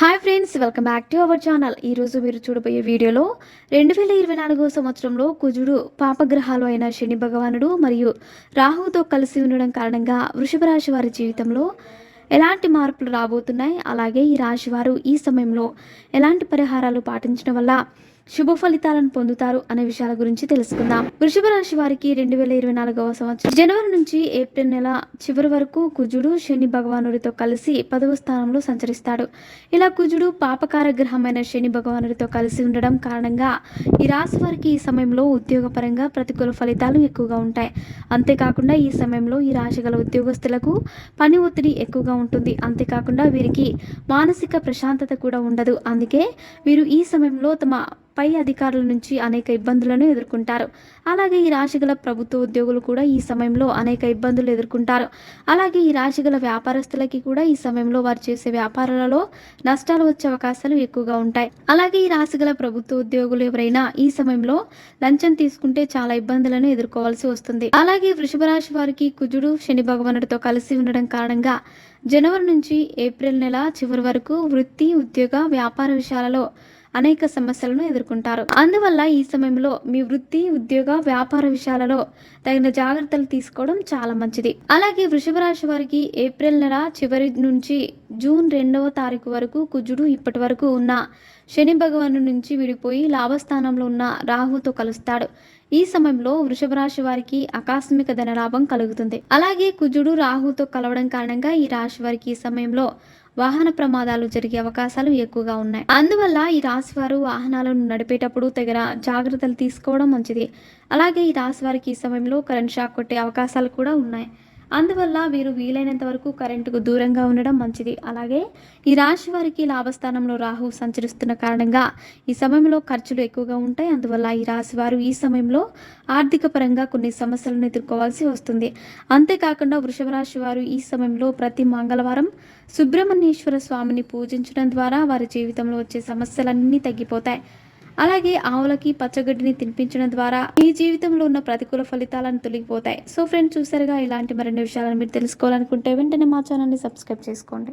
Hi friends welcome back to our channel ఈరోజు మీరు చూడబోయే వీడియోలో రెండు వేల ఇరవై నాలుగో సంవత్సరంలో కుజుడు పాపగ్రహాలు అయిన శని భగవానుడు మరియు రాహుతో కలిసి ఉండడం కారణంగా వృషభ రాశి వారి జీవితంలో ఎలాంటి మార్పులు రాబోతున్నాయి? అలాగే ఈ రాశి వారు ఈ సమయంలో ఎలాంటి పరిహారాలు పాటించడం వల్ల శుభ ఫలితాలను పొందుతారు అనే విషయాల గురించి తెలుసుకుందాం. వృషభ రాశి వారికి రెండు వేల ఇరవై నాలుగవ సంవత్సరం. జనవరి నుంచి ఏప్రిల్ నెల చివరి వరకు కుజుడు శని భగవానుడితో కలిసి పదవ స్థానంలో సంచరిస్తాడు. ఇలా కుజుడు పాపకార గ్రహమైన శని భగవానుడితో కలిసి ఉండడం కారణంగా ఈ రాశి వారికి ఈ సమయంలో ఉద్యోగపరంగా ప్రతికూల ఫలితాలు ఎక్కువగా ఉంటాయి. అంతేకాకుండా ఈ సమయంలో ఈ రాశి గల ఉద్యోగస్తులకు పని ఒత్తిడి ఎక్కువగా ఉంటుంది. అంతేకాకుండా వీరికి మానసిక ప్రశాంతత కూడా ఉండదు. అందుకే వీరు ఈ సమయంలో తమ పై అధికారుల నుంచి అనేక ఇబ్బందులను ఎదుర్కొంటారు. అలాగే ఈ రాశిగల ప్రభుత్వ ఉద్యోగులు కూడా ఈ సమయంలో అనేక ఇబ్బందులు ఎదుర్కొంటారు. అలాగే ఈ రాశిగల వ్యాపారస్తులకి కూడా ఈ సమయంలో వారు చేసే వ్యాపారాలలో నష్టాలు వచ్చే అవకాశాలు ఎక్కువగా ఉంటాయి. అలాగే ఈ రాశిగల ప్రభుత్వ ఉద్యోగులు ఎవరైనా ఈ సమయంలో లంచం తీసుకుంటే చాలా ఇబ్బందులను ఎదుర్కోవాల్సి వస్తుంది. అలాగే వృషభ రాశి వారికి కుజుడు శని భగవానుడితో కలిసి ఉండడం కారణంగా జనవరి నుంచి ఏప్రిల్ నెల చివరి వరకు వృత్తి ఉద్యోగ వ్యాపార విషయాలలో అనేక సమస్యలను ఎదుర్కొంటారు. అందువల్ల ఈ సమయంలో మీ వృత్తి ఉద్యోగ వ్యాపార విషయాలలో తగిన జాగ్రత్తలు తీసుకోవడం చాలా మంచిది. అలాగే వృషభ రాశి వారికి ఏప్రిల్ నెల చివరి నుంచి జూన్ రెండవ తారీఖు వరకు కుజుడు ఇప్పటి వరకు ఉన్న శని భగవాను నుంచి విడిపోయి లాభస్థానంలో ఉన్న రాహుతో కలుస్తాడు. ఈ సమయంలో వృషభ రాశి వారికి ఆకస్మిక ధనలాభం కలుగుతుంది. అలాగే కుజుడు రాహుతో కలవడం కారణంగా ఈ రాశి వారికి ఈ సమయంలో వాహన ప్రమాదాలు జరిగే అవకాశాలు ఎక్కువగా ఉన్నాయి. అందువల్ల ఈ రాశి వారు వాహనాలను నడిపేటప్పుడు తగిన జాగ్రత్తలు తీసుకోవడం మంచిది. అలాగే ఈ రాశి వారికి ఈ సమయంలో కరెంట్ షాక్ కొట్టే అవకాశాలు కూడా ఉన్నాయి. అందువల్ల వీరు వీలైనంత వరకు కరెంటుకు దూరంగా ఉండడం మంచిది. అలాగే ఈ రాశి వారికి లాభస్థానంలో రాహు సంచరిస్తున్న కారణంగా ఈ సమయంలో ఖర్చులు ఎక్కువగా ఉంటాయి. అందువల్ల ఈ రాశి వారు ఈ సమయంలో ఆర్థిక పరంగా కొన్ని సమస్యలను ఎదుర్కోవాల్సి వస్తుంది. అంతేకాకుండా వృషభ రాశి వారు ఈ సమయంలో ప్రతి మంగళవారం సుబ్రహ్మణ్యేశ్వర స్వామిని పూజించడం ద్వారా వారి జీవితంలో వచ్చే సమస్యలన్నీ తగ్గిపోతాయి. అలాగే ఆవులకి పచ్చగడ్డిని తినిపించడం ద్వారా మీ జీవితంలో ఉన్న ప్రతికూల ఫలితాలను తొలగిపోతాయి. సో ఫ్రెండ్స్ చూసారుగా ఇలాంటి మరిన్ని విషయాలను మీరు తెలుసుకోవాలనుకుంటే వెంటనే మా ఛానల్ని సబ్స్క్రైబ్ చేసుకోండి.